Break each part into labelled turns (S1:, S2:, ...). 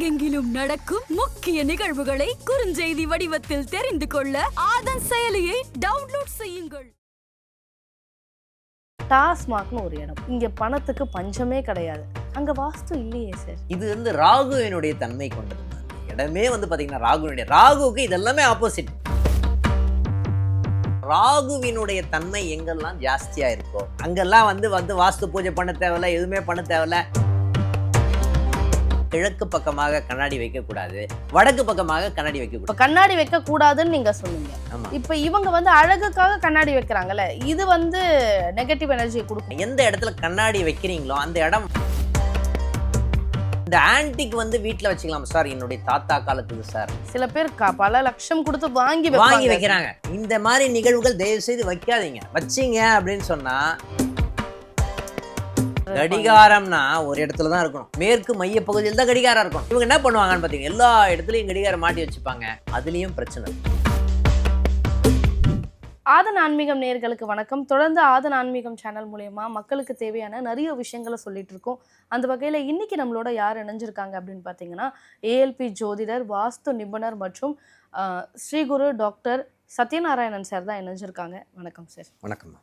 S1: உலகெங்கிலும் நடக்கும் முக்கிய நிகழ்வுகளை குறுஞ்செய்தி வடிவத்தில் தெரிந்து கொள்ள ஆதன் செயலியை டவுன்லோட் செய்யுங்கள்.
S2: டாஸ்மாக்னு ஒரு இடம். இங்க பணத்துக்கு பஞ்சமே கிடையாது. அங்க வாஸ்து இல்லையே சார்
S3: இது வந்து ராகுவினுடைய தன்மை கொண்டது. இடமே வந்து பாத்தீங்கன்னா ராகுவினுடைய ராகுவுக்கு இதெல்லாமே ஆப்போசிட் ராகுவினுடைய தன்மை எங்கெல்லாம் ஜாஸ்தியா இருக்கோ அங்கெல்லாம் வந்து வந்து வாஸ்து பூஜை பண்ண தேவையில்ல எதுவுமே பண்ண தேவையில்ல. கிழக்கு பக்கமாக கண்ணாடி வைக்கக்கூடாது வடக்கு பக்கமாக கண்ணாடி
S2: இப்ப
S3: வைக்கக்கூடாது
S2: கண்ணாடி வைக்க கூடாதுன்னு நீங்க சொன்னீங்க. இப்ப இவங்க வந்து அழகுக்காக கண்ணாடி வைக்கிறாங்கல்ல இது வந்து நெகட்டிவ் எனர்ஜி கொடுக்கும்.
S3: எந்த இடத்துல கண்ணாடி வைக்கிறீங்களோ அந்த இடம் இந்த ஆன்டிக் வந்து வீட்டில் வச்சுக்கலாம் சார் என்னுடைய தாத்தா காலத்துக்கு சார்.
S2: சில பேர் பல லட்சம் கொடுத்து வாங்கி
S3: வாங்கி. வைக்கிறாங்க. இந்த மாதிரி நிகழ்வுகள் தயவு செய்து வைக்காதீங்க. வச்சீங்க அப்படின்னு சொன்னா கடிகாரம்னா ஒரு இடத்துல தான் இருக்கணும். மேற்கு மைய பகுதியில் தான் கடிகாரம் இருக்கும். இவங்க என்ன பண்ணுவாங்கன்னு பார்த்தீங்க எல்லா இடத்துலையும் கடிகாரம் மாட்டி வச்சுப்பாங்க. அதுலேயும் பிரச்சனை.
S2: ஆதன் ஆன்மீகம் நேயர்களுக்கு வணக்கம். தொடர்ந்து ஆதன் ஆன்மீகம் சேனல் மூலயமா மக்களுக்கு தேவையான நிறைய விஷயங்களை சொல்லிட்டு இருக்கோம். அந்த வகையில் இன்னைக்கு நம்மளோட யார் இணைஞ்சிருக்காங்க அப்படின்னு பார்த்தீங்கன்னா ஏஎல்பி ஜோதிடர் வாஸ்து நிபுணர் மற்றும் ஸ்ரீகுரு டாக்டர் சத்யநாராயணன் சார் தான் இணைஞ்சிருக்காங்க. வணக்கம் சார்
S3: வணக்கம்மா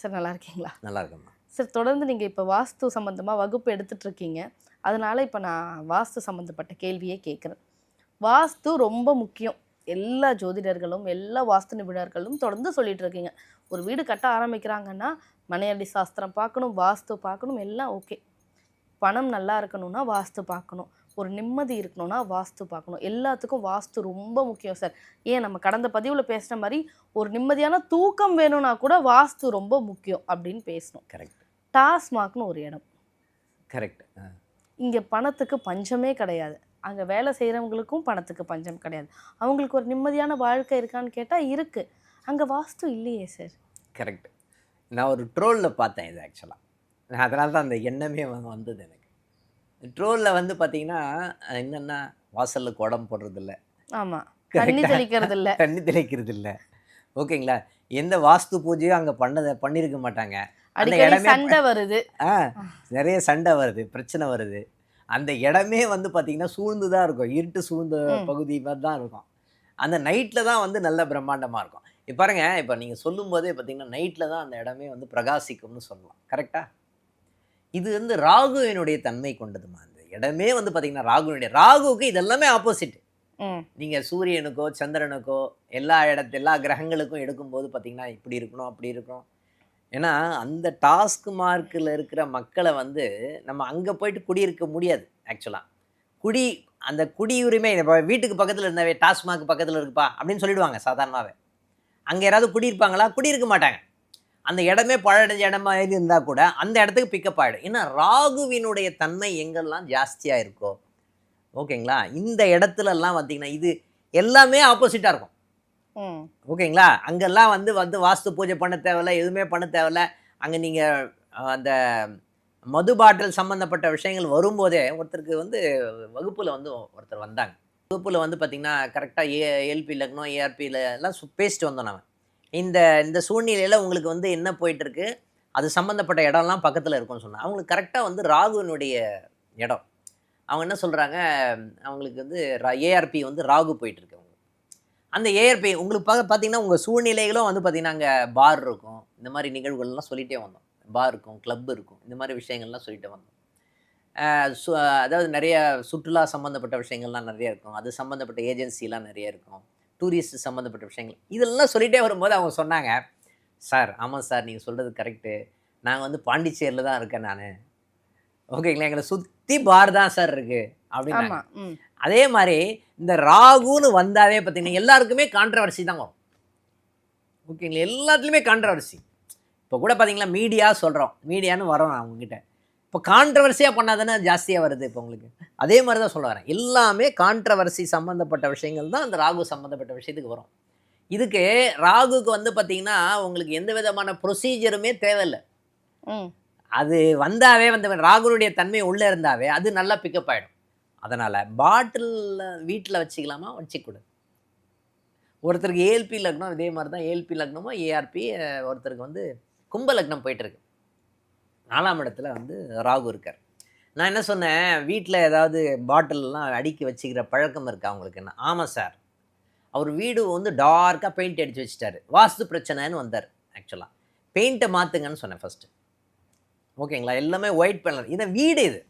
S2: சார் நல்லா இருக்கீங்களா?
S3: நல்லா இருக்கும்மா
S2: சார் தொடர்ந்து நீங்கள் இப்போ வாஸ்து சம்மந்தமாக வகுப்பு எடுத்துட்ருக்கீங்க. அதனால் இப்போ நான் வாஸ்து சம்மந்தப்பட்ட கேள்வியே கேட்குறேன் வாஸ்து ரொம்ப முக்கியம். எல்லா ஜோதிடர்களும் எல்லா வாஸ்து நிபுணர்களும் தொடர்ந்து சொல்லிகிட்டு இருக்கீங்க ஒரு வீடு கட்ட ஆரம்பிக்கிறாங்கன்னா மனையடி சாஸ்திரம் பார்க்கணும் வாஸ்து பார்க்கணும் எல்லாம் ஓகே. பணம் நல்லா இருக்கணும்னா வாஸ்து பார்க்கணும் ஒரு நிம்மதி இருக்கணும்னா வாஸ்து பார்க்கணும் எல்லாத்துக்கும் வாஸ்து ரொம்ப முக்கியம் சார். ஏன்? நம்ம கடந்த பதிவில் பேசுகிற மாதிரி ஒரு நிம்மதியான தூக்கம் வேணும்னா கூட வாஸ்து ரொம்ப முக்கியம் அப்படின்னு பேசணும்.
S3: கரெக்ட்.
S2: டாஸ்மாக்னு ஒரு இடம்.
S3: கரெக்ட்.
S2: இங்கே பணத்துக்கு பஞ்சமே கிடையாது. அங்கே வேலை செய்கிறவங்களுக்கும் பணத்துக்கு பஞ்சம் கிடையாது. அவங்களுக்கு ஒரு நிம்மதியான வாழ்க்கை இருக்கான்னு கேட்டால் இருக்குது அங்கே வாஸ்து இல்லையே சார்.
S3: கரெக்ட். நான் ஒரு ட்ரோலில் பார்த்தேன் இது ஆக்சுவலாக அதனால தான் அந்த எண்ணமே வந்து வந்தது எனக்கு. ட்ரோலில் வந்து பார்த்தீங்கன்னா என்னென்னா வாசலில் குடம் போடுறதில்ல.
S2: ஆமாம் தண்ணி தெளிக்கிறது இல்லை
S3: தண்ணி தெளிக்கிறது இல்லை ஓகேங்களா? எந்த வாஸ்து பூஜையும் அங்கே பண்ணதை பண்ணியிருக்க மாட்டாங்க.
S2: அடிக்கடி
S3: இடமே
S2: சண்டை வருது.
S3: ஆ நிறைய சண்டை வருது பிரச்சனை வருது. அந்த இடமே வந்து பார்த்தீங்கன்னா சூழ்ந்து தான் இருக்கும். இருட்டு சூழ்ந்த. பகுதி மாதிரி தான் இருக்கும். அந்த நைட்டில் தான் வந்து நல்ல பிரம்மாண்டமாக இருக்கும். இப்போ பாருங்க இப்போ நீங்கள் சொல்லும்போதே பார்த்தீங்கன்னா நைட்டில் தான் அந்த இடமே வந்து பிரகாசிக்கும்னு சொல்லலாம். கரெக்டா இது வந்து ராகுவினுடைய தன்மை கொண்டதுமா? அந்த இடமே வந்து பார்த்தீங்கன்னா ராகுவினுடைய ராகுவுக்கு இதெல்லாமே ஆப்போசிட் நீங்கள் சூரியனுக்கோ சந்திரனுக்கோ எல்லா இடத்து எல்லா கிரகங்களுக்கும் எடுக்கும்போது பார்த்தீங்கன்னா இப்படி இருக்கணும் அப்படி இருக்கணும். ஏன்னா அந்த டாஸ்க் மார்க்கில் இருக்கிற மக்களை வந்து நம்ம அங்கே போயிட்டு குடியிருக்க முடியாது ஆக்சுவலாக குடி அந்த குடியுரிமை இப்போ வீட்டுக்கு பக்கத்தில் இருந்தாவே டாஸ்மாக் பக்கத்தில் இருக்குப்பா அப்படின்னு சொல்லிடுவாங்க சாதாரணமாகவே அங்கே யாராவது குடியிருப்பாங்களா? குடியிருக்க மாட்டாங்க. அந்த இடமே பழடைஞ்ச இடமா இருந்தால் கூட அந்த இடத்துக்கு பிக்கப் ஆகிடும் ஏன்னா ராகுவினுடைய தன்மை எங்கெல்லாம் ஜாஸ்தியாக இருக்கோ ஓகேங்களா? இந்த இடத்துலலாம் பார்த்திங்கன்னா இது எல்லாமே ஆப்போசிட்டாக இருக்கும். ஓகேங்களா? அங்கெல்லாம் வந்து வந்து வாஸ்து பூஜை பண்ண தேவையில்ல எதுவுமே பண்ண தேவையில்ல. அங்கே நீங்கள் அந்த மது பாட்டில் சம்மந்தப்பட்ட விஷயங்கள் வரும்போதே ஒருத்தருக்கு வந்து வகுப்பில் வந்து ஒருத்தர் வந்தாங்க. வகுப்பில் வந்து பார்த்திங்கன்னா கரெக்டாக ஏ எல்பி லக்னம் ஏஆர்பியில் எல்லாம் பேசிட்டு வந்தோம் நம்ம இந்த இந்த சூழ்நிலையில் உங்களுக்கு வந்து என்ன போயிட்டுருக்கு? அது சம்மந்தப்பட்ட இடம்லாம் பக்கத்தில் இருக்கும்னு சொன்னாங்க. அவங்களுக்கு கரெக்டாக வந்து ராகுவினுடைய இடம். அவங்க என்ன சொல்கிறாங்க அவங்களுக்கு வந்து ஏஆர்பி வந்து ராகு போயிட்டுருக்கு. அந்த ஏஆர்பி உங்களுக்கு பார்க்க பார்த்தீங்கன்னா உங்கள் சூழ்நிலைகளும் வந்து பார்த்தீங்கன்னா அங்கே பார் இருக்கும். இந்த மாதிரி நிகழ்வுகள்லாம் சொல்லிகிட்டே வந்தோம். பார் இருக்கும் கிளப் இருக்கும். இந்த மாதிரி விஷயங்கள்லாம் சொல்லிட்டே வந்தோம். அதாவது நிறைய சுற்றுலா சம்மந்தப்பட்ட விஷயங்கள்லாம் நிறைய இருக்கும். அது சம்மந்தப்பட்ட ஏஜென்சிலாம் நிறைய இருக்கும். டூரிஸ்ட் சம்மந்தப்பட்ட விஷயங்கள். இதெல்லாம் சொல்லிகிட்டே வரும்போது அவங்க சொன்னாங்க சார் ஆமாம் சார் நீங்கள் சொல்கிறது கரெக்டு நாங்கள் வந்து பாண்டிச்சேரியில் தான் இருக்கேன் நான். ஓகேங்களா? எங்களை சுற்றி பார் தான் சார் இருக்குது அப்படின்னு அதே மாதிரி இந்த ராகுன்னு வந்தாவே பார்த்தீங்கன்னா எல்லாருக்குமே கான்ட்ரவர்சி தான் வரும். ஓகேங்களா எல்லாத்துலேயுமே கான்ட்ரவர்சி இப்போ கூட பார்த்தீங்களா மீடியா சொல்கிறோம் மீடியான்னு வரோம் நான் உங்ககிட்ட. இப்போ கான்ட்ரவர்சியாக பண்ணாதானே ஜாஸ்தியாக வருது இப்போ உங்களுக்கு. அதே மாதிரி தான் சொல்ல வரேன். எல்லாமே கான்ட்ரவர்சி சம்மந்தப்பட்ட விஷயங்கள் தான் அந்த ராகு சம்மந்தப்பட்ட விஷயத்துக்கு வரும். இதுக்கு ராகுக்கு வந்து பார்த்தீங்கன்னா உங்களுக்கு எந்த விதமான ப்ரொசீஜருமே தேவையில்லை. அது வந்தாவே வந்து ராகுனுடைய தன்மை உள்ளே இருந்தாவே அது நல்லா பிக்கப் ஆகிடும் அதனால் பாட்டிலில் வீட்டில் வச்சுக்கலாமா? வச்சுக்கூடாது ஒருத்தருக்கு ஏஎல்பி லக்னம் இதே மாதிரி தான் ஏஎல்பி லக்னமோ ஏஆர்பி ஒருத்தருக்கு வந்து கும்ப லக்னம் போயிட்டுருக்கு. நாலாம் இடத்துல வந்து ராகு இருக்கார். நான் என்ன சொன்னேன்? வீட்டில் ஏதாவது பாட்டிலெலாம் அடுக்கி வச்சுக்கிற பழக்கம் இருக்கா அவங்களுக்கு என்ன ஆமாம் சார். அவர் வீடு வந்து டார்க்காக பெயிண்ட் அடித்து வச்சுட்டாரு. வாஸ்து பிரச்சனைன்னு வந்தார் ஆக்சுவலாக பெயிண்ட்டை மாற்றுங்கன்னு சொன்னேன் ஃபஸ்ட்டு ஓகேங்களா? எல்லாமே ஒயிட் பண்ணல இதை வீடு இது.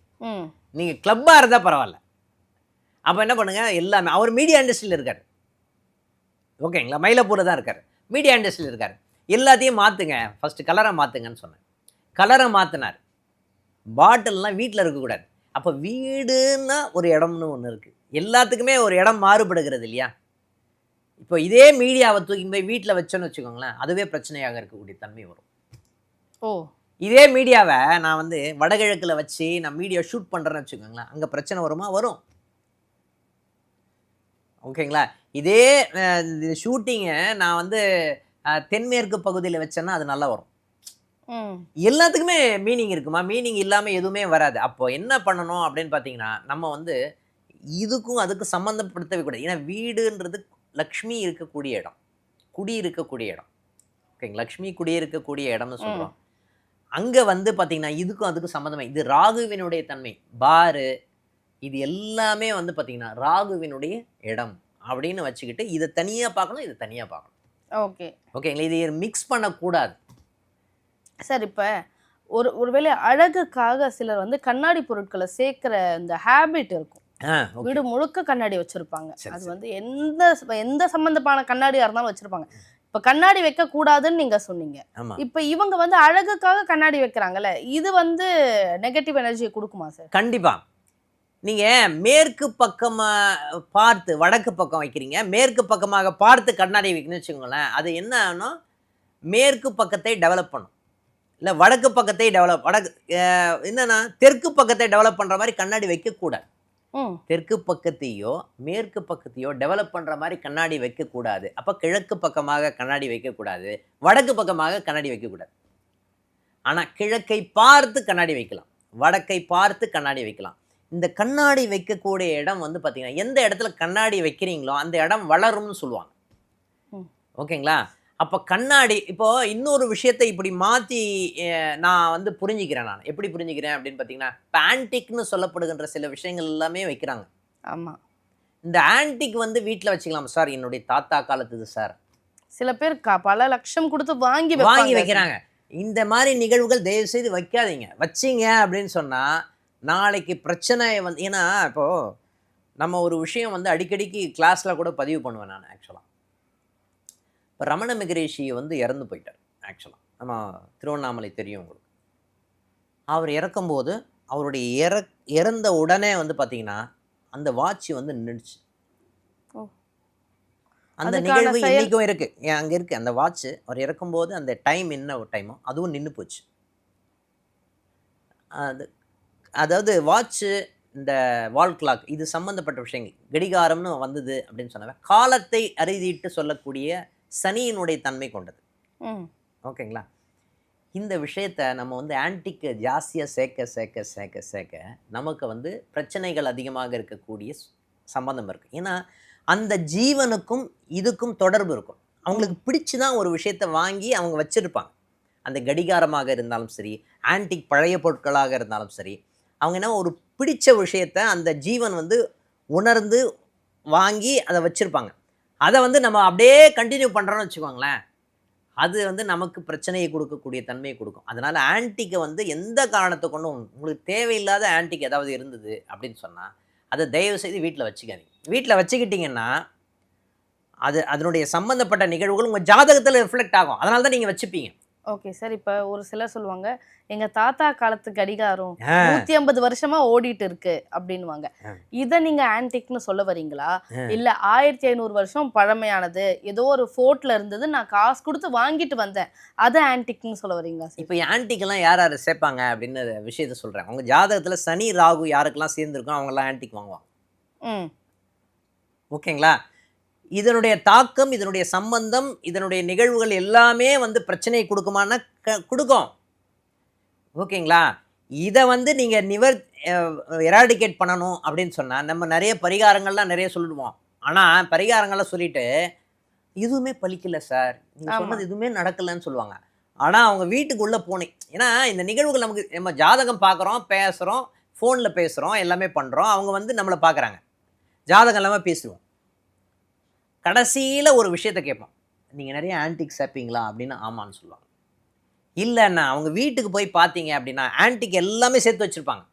S3: நீங்கள் கிளப்பாக இருந்தால் பரவாயில்ல. அப்போ என்ன பண்ணுங்க? எல்லாமே அவர் மீடியா இண்டஸ்ட்ரியில் இருக்கார். ஓகேங்களா மயிலாப்பூரில் தான் இருக்கார். மீடியா இண்டஸ்ட்ரியில் இருக்கார். எல்லாத்தையும் மாற்றுங்க ஃபஸ்ட்டு கலரை மாற்றுங்கன்னு சொன்னேன். கலரை மாற்றினார் பாட்டில்லாம் வீட்டில் இருக்கக்கூடாது அப்போ வீடுன்னா ஒரு இடம்னு ஒன்று இருக்குது எல்லாத்துக்குமே ஒரு இடம் மாறுபடுகிறது இல்லையா? இப்போ இதே மீடியாவை தூக்கி போய் வீட்டில் வச்சோன்னு வச்சுக்கோங்களேன் அதுவே பிரச்சனையாக இருக்கக்கூடிய தன்மை வரும்.
S2: ஓ.
S3: இதே மீடியாவை நான் வந்து வடகிழக்கில் வச்சு நான் மீடியா ஷூட் பண்ணுறேன்னு வச்சுக்கோங்களேன் அங்கே பிரச்சனை வருமா? வரும். ஓகேங்களா? இதே ஷூட்டிங்கை நான் வந்து தென்மேற்கு பகுதியில் வச்சேன்னா அது நல்லா வரும். எல்லாத்துக்குமே மீனிங் இருக்குமா? மீனிங் இல்லாமல் எதுவுமே வராது. அப்போ என்ன பண்ணணும் அப்படின்னு பார்த்தீங்கன்னா நம்ம வந்து இதுக்கும் அதுக்கும் சம்மந்தப்படுத்தவே கூடாது. ஏன்னா வீடுன்றது லக்ஷ்மி இருக்கக்கூடிய இடம். குடி இருக்கக்கூடிய இடம். ஓகேங்க லக்ஷ்மி குடி இருக்கக்கூடிய இடம்னு சொல்கிறோம் அங்கே வந்து பார்த்தீங்கன்னா இதுக்கும் அதுக்கும் சம்மந்தமே இது ராகுவினுடைய தன்மை. பாரு இது எல்லாமே வந்து பார்த்தீங்கன்னா ராகுவினுடைய இடம் அப்படின்னு வச்சுக்கிட்டு இதை தனியாக பார்க்கணும் இதை தனியாக பார்க்கணும்.
S2: ஓகே.
S3: ஓகேங்களா இதை மிக்ஸ் பண்ணக்கூடாது.
S2: சார் இப்போ ஒரு ஒருவேளை அழகுக்காக சிலர் வந்து கண்ணாடி பொருட்களை சேர்க்கிற இந்த ஹேபிட் இருக்கும். வீடு முழுக்க கண்ணாடி வச்சிருப்பாங்க.
S3: சரி,
S2: அது. வந்து எந்த எந்த சம்பந்தமான கண்ணாடியா இருந்தாலும் வச்சிருப்பாங்க. இப்ப கண்ணாடி வைக்க கூடாதுன்னு நீங்க சொன்னீங்க. இப்ப இவங்க வந்து அழகுக்காக கண்ணாடி வைக்கிறாங்கல்ல இது வந்து நெகட்டிவ் எனர்ஜியை கொடுக்குமா சார்
S3: கண்டிப்பா. நீங்க மேற்கு பக்கமாக பார்த்து வடக்கு பக்கம் வைக்கிறீங்க. மேற்கு பக்கமாக பார்த்து கண்ணாடி வைக்கணும்னு வச்சுக்கோங்களேன் அது என்ன ஆகணும்? மேற்கு பக்கத்தை டெவலப் பண்ணும். இல்லை வடக்கு பக்கத்தை டெவலப் வடக்கு என்னன்னா தெற்கு பக்கத்தை டெவலப் பண்ணுற மாதிரி கண்ணாடி வைக்கக்கூடாது. தெற்கு பக்கத்தையோ மேற்கு பக்கத்தையோ டெவலப் பண்ணுற மாதிரி கண்ணாடி வைக்கக்கூடாது. அப்போ கிழக்கு பக்கமாக கண்ணாடி வைக்கக்கூடாது. வடக்கு பக்கமாக கண்ணாடி வைக்கக்கூடாது. ஆனால் கிழக்கை பார்த்து கண்ணாடி வைக்கலாம். வடக்கை பார்த்து கண்ணாடி வைக்கலாம். இந்த கண்ணாடி வைக்கக்கூடிய இடம் வந்து பார்த்தீங்கன்னா எந்த இடத்துல கண்ணாடி வைக்கிறீங்களோ அந்த இடம் வளரும்னு சொல்லுவாங்க. ஓகேங்களா? அப்போ கண்ணாடி இப்போ இன்னொரு விஷயத்தை இப்படி மாற்றி நான் வந்து புரிஞ்சுக்கிறேன் நான். எப்படி புரிஞ்சுக்கிறேன் அப்படின்னு பார்த்தீங்கன்னா இப்போ ஆன்டிக்னு சொல்லப்படுகின்ற சில விஷயங்கள் எல்லாமே வைக்கிறாங்க.
S2: ஆமா.
S3: இந்த ஆன்டிக் வந்து வீட்டில் வச்சுக்கலாம். சார் என்னுடைய தாத்தா காலத்துது சார்.
S2: சில பேர் பல லட்சம் கொடுத்து வாங்கி
S3: வாங்கி வைக்கிறாங்க. இந்த மாதிரி நிகழ்வுகள் தயவு செய்து வைக்காதீங்க. வச்சீங்க அப்படின்னு சொன்னா நாளைக்கு பிரச்சனை வந்து ஏன்னா இப்போ நம்ம ஒரு விஷயம் வந்து அடிக்கடிக்கு கிளாஸ்ல கூட பதிவு பண்ணுவேன் நான் ஆக்சுவலாக இப்போ ரமண மகரிஷி வந்து இறந்து போயிட்டார் ஆக்சுவலாக நம்ம திருவண்ணாமலை தெரியும் உங்களுக்கு. அவர் இறக்கும்போது அவருடைய இற இறந்த உடனே வந்து பார்த்தீங்கன்னா அந்த வாட்ச் வந்து நின்றுச்சு. அந்த நிகழ்வு
S2: செயல்-
S3: இன்னைக்கும் இருக்கு. ஏன் அங்க இருக்கு. அந்த வாட்ச் அவர் இறக்கும்போது அந்த டைம் என்ன ஒரு டைமோ அதுவும் நின்று போச்சு. அது அதாவது வாட்ச்சு இந்த வால் கிளாக் இது சம்பந்தப்பட்ட விஷயங்கள். கடிகாரம்னு வந்தது அப்படின்னு சொன்னாங்க காலத்தை அறிதிட்டு சொல்லக்கூடிய சனியினுடைய தன்மை கொண்டது. ஓகேங்களா? இந்த விஷயத்த நம்ம வந்து ஆன்டிக்கு ஜாஸ்தியாக சேர்க்க சேர்க்க சேர்க்க சேர்க்க நமக்கு வந்து பிரச்சனைகள் அதிகமாக இருக்கக்கூடிய சம்பந்தம் இருக்குது ஏன்னா அந்த ஜீவனுக்கும் இதுக்கும் தொடர்பு இருக்கும். அவங்களுக்கு பிடிச்சு தான் ஒரு விஷயத்தை வாங்கி அவங்க வச்சுருப்பாங்க. அந்த கடிகாரமாக இருந்தாலும் சரி ஆன்டிக் பழைய பொருட்களாக இருந்தாலும் சரி அவங்க என்ன ஒரு பிடிச்ச விஷயத்த அந்த ஜீவன் வந்து உணர்ந்து வாங்கி அதை வச்சுருப்பாங்க. அதை வந்து நம்ம அப்படியே கண்டினியூ பண்ணுறோன்னு வச்சுக்கோங்களேன். அது வந்து நமக்கு பிரச்சனையை கொடுக்கக்கூடிய தன்மையை கொடுக்கும். அதனால் ஆன்டிக்கை வந்து எந்த காரணத்தை கொண்டும் உங்களுக்கு தேவையில்லாத ஆன்டிக் ஏதாவது இருந்தது அப்படின்னு சொன்னால் அதை தயவு செய்து வீட்டில் வச்சுக்காதீங்க. வீட்டில் வச்சுக்கிட்டிங்கன்னா அது அதனுடைய சம்மந்தப்பட்ட நிகழ்வுகள் உங்கள் ஜாதகத்தில் ரிஃப்ளெக்ட் ஆகும். அதனால தான் நீங்கள் வச்சுப்பீங்க.
S2: ஓகே சார் இப்ப ஒரு சிலர் சொல்லுவாங்க எங்க தாத்தா காலத்து கடிகாரம். நூத்தி ஐம்பது வருஷமா ஓடிட்டு இருக்கு அப்படின்னுவாங்க.
S3: ஆ.
S2: இத நீங்க ஆன்டிக்னு சொல்ல வரீங்களா? இல்ல ஆயிரத்தி ஐநூறு வருஷம் பழமையானது ஏதோ ஒரு ஃபோர்ட்ல இருந்தது நான் காசு கொடுத்து வாங்கிட்டு வந்தேன். அது ஆன்டிக்னு சொல்ல வரீங்களா
S3: இப்போ ஆன்டிக்கெல்லாம் யார் யார் சேர்ப்பாங்க அப்படின்னு விஷயத்த சொல்கிறேன் உங்கள் ஜாதகத்தில் சனி ராகு யாருக்கெல்லாம் சேர்ந்துருக்கோ அவங்கெல்லாம் ஆன்டிக் வாங்குவாங்க. ஓகேங்களா இதனுடைய தாக்கம் இதனுடைய சம்பந்தம் இதனுடைய நிகழ்வுகள் எல்லாமே வந்து பிரச்சனையை கொடுக்குமான்னா க கொடுக்கும். ஓகேங்களா? இதை வந்து நீங்கள் நிவர் எராடிகேட் பண்ணணும் அப்படின்னு சொன்னால் நம்ம நிறைய பரிகாரங்கள்லாம் நிறைய சொல்லிடுவோம். ஆனால் பரிகாரங்கள்லாம் சொல்லிட்டு எதுவுமே பலிக்கல சார். நீங்கள். சொன்னது எதுவுமே நடக்கலைன்னு சொல்லுவாங்க. ஆனால் அவங்க வீட்டுக்குள்ளே போனேன் ஏன்னா இந்த நிகழ்வுகள் நமக்கு நம்ம ஜாதகம் பார்க்குறோம் பேசுகிறோம் ஃபோனில் பேசுகிறோம் எல்லாமே பண்ணுறோம் அவங்க வந்து நம்மளை பார்க்குறாங்க. ஜாதகம் இல்லாமல் பேசுவோம். கடைசியில் ஒரு விஷயத்த கேட்போம் நீங்கள் நிறைய ஆன்டிக் சேர்ப்பீங்களா அப்படின்னு ஆமான்னு சொல்லுவாங்க. இல்லைண்ணா அவங்க வீட்டுக்கு போய் பார்த்தீங்க அப்படின்னா ஆன்டிக் எல்லாமே சேர்த்து வச்சுருப்பாங்க.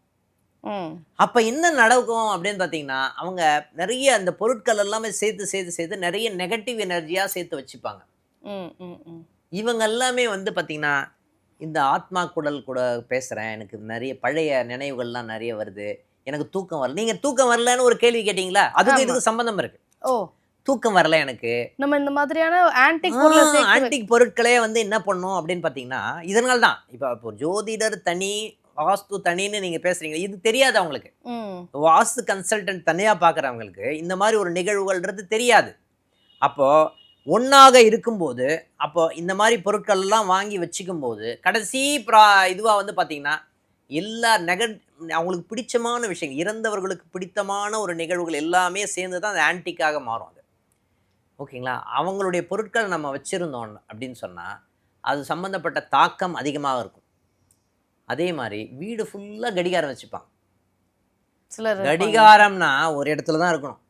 S3: அப்போ என்ன நடக்கும் அப்படின்னு பார்த்தீங்கன்னா அவங்க நிறைய அந்த பொருட்கள் எல்லாமே சேர்த்து சேர்த்து சேர்த்து நிறைய நெகட்டிவ் எனர்ஜியாக சேர்த்து வச்சுப்பாங்க. இவங்க எல்லாமே வந்து பார்த்தீங்கன்னா இந்த ஆத்மா குடல் கூட பேசுகிறேன் எனக்கு நிறைய பழைய நினைவுகள்லாம் நிறைய வருது. எனக்கு தூக்கம் வரல. நீங்கள் தூக்கம் வரலன்னு ஒரு கேள்வி கேட்டிங்களா? அதுக்கு. இதுக்கு சம்பந்தம் இருக்கு.
S2: ஓ.
S3: தூக்கம் வரல எனக்கு.
S2: நம்ம இந்த மாதிரியான ஆன்டிக்
S3: ஆன்டிக் பொருட்களே வந்து என்ன பண்ணும் அப்படின்னு பார்த்தீங்கன்னா இதனால தான். இப்போ இப்போ ஜோதிடர் தனி வாஸ்து தனின்னு நீங்கள் பேசுறீங்க இது தெரியாது அவங்களுக்கு. வாஸ்து கன்சல்டன்ட் தனியாக பார்க்குறவங்களுக்கு இந்த மாதிரி ஒரு நிகழ்வுகள்ன்றது தெரியாது. அப்போது ஒன்றாக இருக்கும்போது அப்போ இந்த மாதிரி பொருட்கள் எல்லாம் வாங்கி வச்சுக்கும் போது கடைசி ப்ரா இதுவாக வந்து பார்த்தீங்கன்னா எல்லா நெக அவங்களுக்கு பிடிச்சமான விஷயங்கள் இறந்தவர்களுக்கு பிடித்தமான ஒரு நிகழ்வுகள் எல்லாமே சேர்ந்து தான் அது ஆன்டிக்காக மாறும் அது. ஓகேங்களா? அவங்களுடைய பொருட்கள் நம்ம வச்சுருந்தோம் அப்படின்னு சொன்னால் அது சம்மந்தப்பட்ட தாக்கம் அதிகமாக இருக்கும். அதே மாதிரி வீடு ஃபுல்லாக கடிகாரம்
S2: இருப்பாங்க.
S3: கடிகாரம்னா ஒரு இடத்துல தான் இருக்கணும்.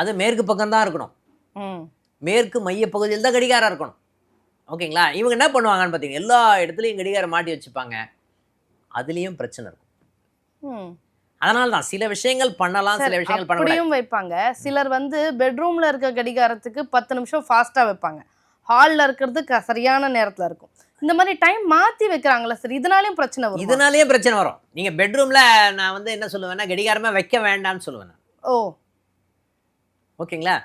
S3: அது மேற்கு பக்கம் தான் இருக்கணும். மேற்கு மைய பகுதியில் தான் கடிகாரம் இருக்கணும். ஓகேங்களா? இவங்க என்ன பண்ணுவாங்கன்னு பார்த்தீங்கன்னா எல்லா இடத்துலையும் கடிகாரம் மாட்டி வச்சுப்பாங்க. அதுலேயும் பிரச்சனை இருக்கும். அதனால தான் சில விஷயங்கள் பண்ணலாம் சில விஷயங்கள்
S2: அப்படியும் வைப்பாங்க. சிலர் வந்து பெட்ரூம்ல இருக்க கடிகாரத்துக்கு பத்து நிமிஷம் ஃபாஸ்டா வைப்பாங்க. ஹால்ல இருக்கிறது சரியான நேரத்துல இருக்கும். இந்த மாதிரி டைம் மாத்தி வைக்கிறாங்களா சார் இதனாலயும் பிரச்சனை வரும்?
S3: இதனாலேயே பிரச்சனை வரும். நீங்கள் பெட்ரூமில் நான் வந்து என்ன சொல்லுவேன்னா கடிகாரமே வைக்க வேண்டாம்னு சொல்லுவேன் நான்.
S2: ஓ.
S3: ஓகேங்களா?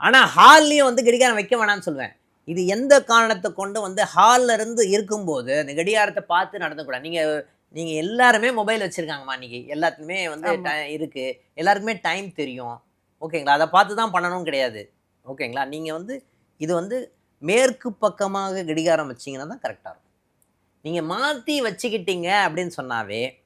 S3: ஆனால் ஹால்லையும் வந்து கடிகாரம் வைக்க வேணாம்னு சொல்லுவேன். இது எந்த காரணத்தை கொண்டு வந்து ஹால்ல இருந்து இருக்கும்போது அந்த கடிகாரத்தை பார்த்து நடந்துக்கூடாது. நீங்கள் நீங்கள் எல்லாருமே மொபைல் வச்சுருக்காங்கம்மா இன்னைக்கு எல்லாத்துக்குமே வந்து
S2: ஆமா.
S3: ti- இருக்கு. எல்லாருக்குமே டைம் தெரியும். ஓகேங்களா? அதை பார்த்து தான் பண்ணணும் கிடையாது. ஓகேங்களா? நீங்கள் வந்து இது வந்து மேற்கு பக்கமாக கடிகாரம் வச்சீங்கன்னா தான் கரெக்டாக இருக்கும். நீங்கள் மாற்றி வச்சுக்கிட்டீங்க அப்படின்னு சொன்னாவே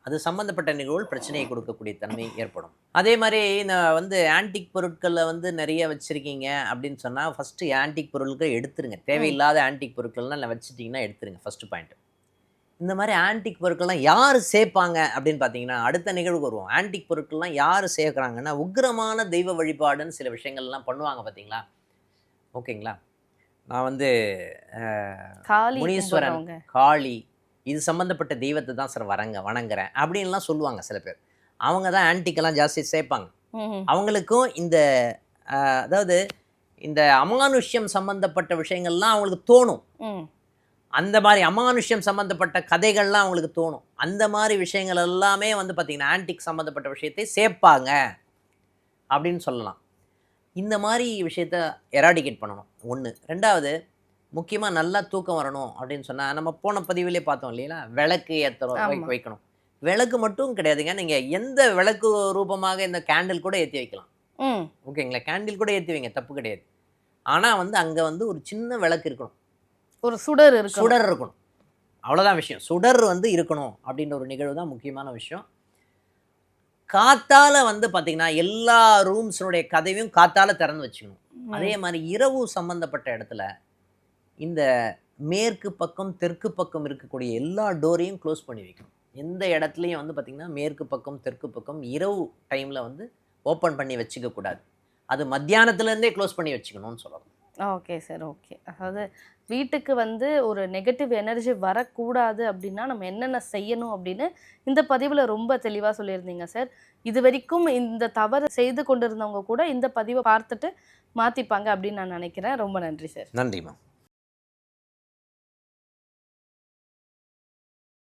S3: அது சம்மந்தப்பட்ட நிகழ்வுகள் பிரச்சனையை கொடுக்கக்கூடிய தன்மை ஏற்படும். அதே மாதிரி இந்த வந்து ஆன்டிக் பொருட்களில் வந்து நிறைய வச்சுருக்கீங்க அப்படின்னு சொன்னால் ஃபஸ்ட்டு ஆன்டிக் பொருட்கள் எடுத்துருங்க. தேவையில்லாத ஆன்டிக் பொருட்கள்லாம் இல்லை வச்சுட்டிங்கன்னா எடுத்துருங்க. ஃபஸ்ட்டு பாயிண்ட் இந்த மாதிரி ஆன்டிக் பொருட்கள்லாம் யார் சேர்ப்பாங்க அப்படின்னு பார்த்தீங்கன்னா அடுத்த நிகழ்வுக்கு வருவோம். ஆன்டிக் பொருட்கள்லாம் யார் சேர்க்குறாங்கன்னா உக்கிரமான தெய்வ வழிபாடுன்னு சில விஷயங்கள்லாம் பண்ணுவாங்க பார்த்தீங்களா? ஓகேங்களா? நான் வந்து முனீஸ்வரன். காளி இது சம்மந்தப்பட்ட தெய்வத்தை தான் சார் வரங்க வணங்குறேன் அப்படின்லாம் சொல்லுவாங்க சில பேர். அவங்க தான் ஆன்டிக்கெல்லாம் ஜாஸ்தி சேர்ப்பாங்க அவங்களுக்கும் இந்த அதாவது இந்த அமானுஷ்யம் சம்மந்தப்பட்ட விஷயங்கள்லாம் அவங்களுக்கு தோணும். அந்த மாதிரி அமானுஷ்யம் சம்மந்தப்பட்ட கதைகள்லாம் அவங்களுக்கு தோணும். அந்த மாதிரி விஷயங்கள் எல்லாமே வந்து பார்த்திங்கன்னா ஆன்டிக் சம்மந்தப்பட்ட விஷயத்தை சேர்ப்பாங்க அப்படின்னு சொல்லலாம். இந்த மாதிரி விஷயத்த எராடிகேட் பண்ணணும். ஒன்று ரெண்டாவது முக்கியமாக நல்லா தூக்கம் வரணும் அப்படின்னு சொன்னால் நம்ம போன பதிவிலே பார்த்தோம் இல்லைங்களா? விளக்கு ஏற்றுறோம். வைக்கணும். விளக்கு மட்டும் கிடையாதுங்க. நீங்கள் எந்த விளக்கு ரூபமாக இந்த கேண்டில் கூட ஏற்றி வைக்கலாம்.
S2: ம்,
S3: ஓகேங்களா? கேண்டில் கூட ஏற்றி வைங்க. தப்பு கிடையாது. ஆனால் வந்து அங்கே வந்து ஒரு சின்ன விளக்கு இருக்கணும்.
S2: ஒரு சுடர் இருக்கு
S3: சுடர் இருக்கணும். அவ்வளோதான் விஷயம். சுடர் வந்து இருக்கணும் அப்படின்ற ஒரு நிகழ்வு தான் முக்கியமான விஷயம். காத்தால வந்து பார்த்தீங்கன்னா எல்லா ரூம்ஸினுடைய கதவையும் காத்தால திறந்து வச்சுக்கணும். அதே மாதிரி இரவு சம்பந்தப்பட்ட இடத்துல இந்த மேற்கு பக்கம் தெற்கு பக்கம் இருக்கக்கூடிய எல்லா டோரையும் க்ளோஸ் பண்ணி வைக்கணும். எந்த இடத்துலையும் வந்து பார்த்திங்கன்னா மேற்கு பக்கம் தெற்கு பக்கம் இரவு டைமில் வந்து ஓப்பன் பண்ணி வச்சுக்க கூடாது. அது மத்தியானத்துலேருந்தே க்ளோஸ் பண்ணி வச்சுக்கணும்னு சொல்லலாம்.
S2: Okay sir okay. அதாவது வீட்டுக்கு வந்து ஒரு நெகட்டிவ் எனர்ஜி வரக்கூடாது அப்படின்னா நம்ம என்னென்ன செய்யணும் அப்படின்னு இந்த பதிவில் ரொம்ப தெளிவாக சொல்லியிருந்தீங்க சார். இது வரைக்கும் இந்த தவறு செய்து கொண்டிருந்தவங்க கூட இந்த பதிவை பார்த்துட்டு மாற்றிப்பாங்க அப்படின்னு நான் நினைக்கிறேன். ரொம்ப நன்றி சார்.
S3: நன்றிம்மா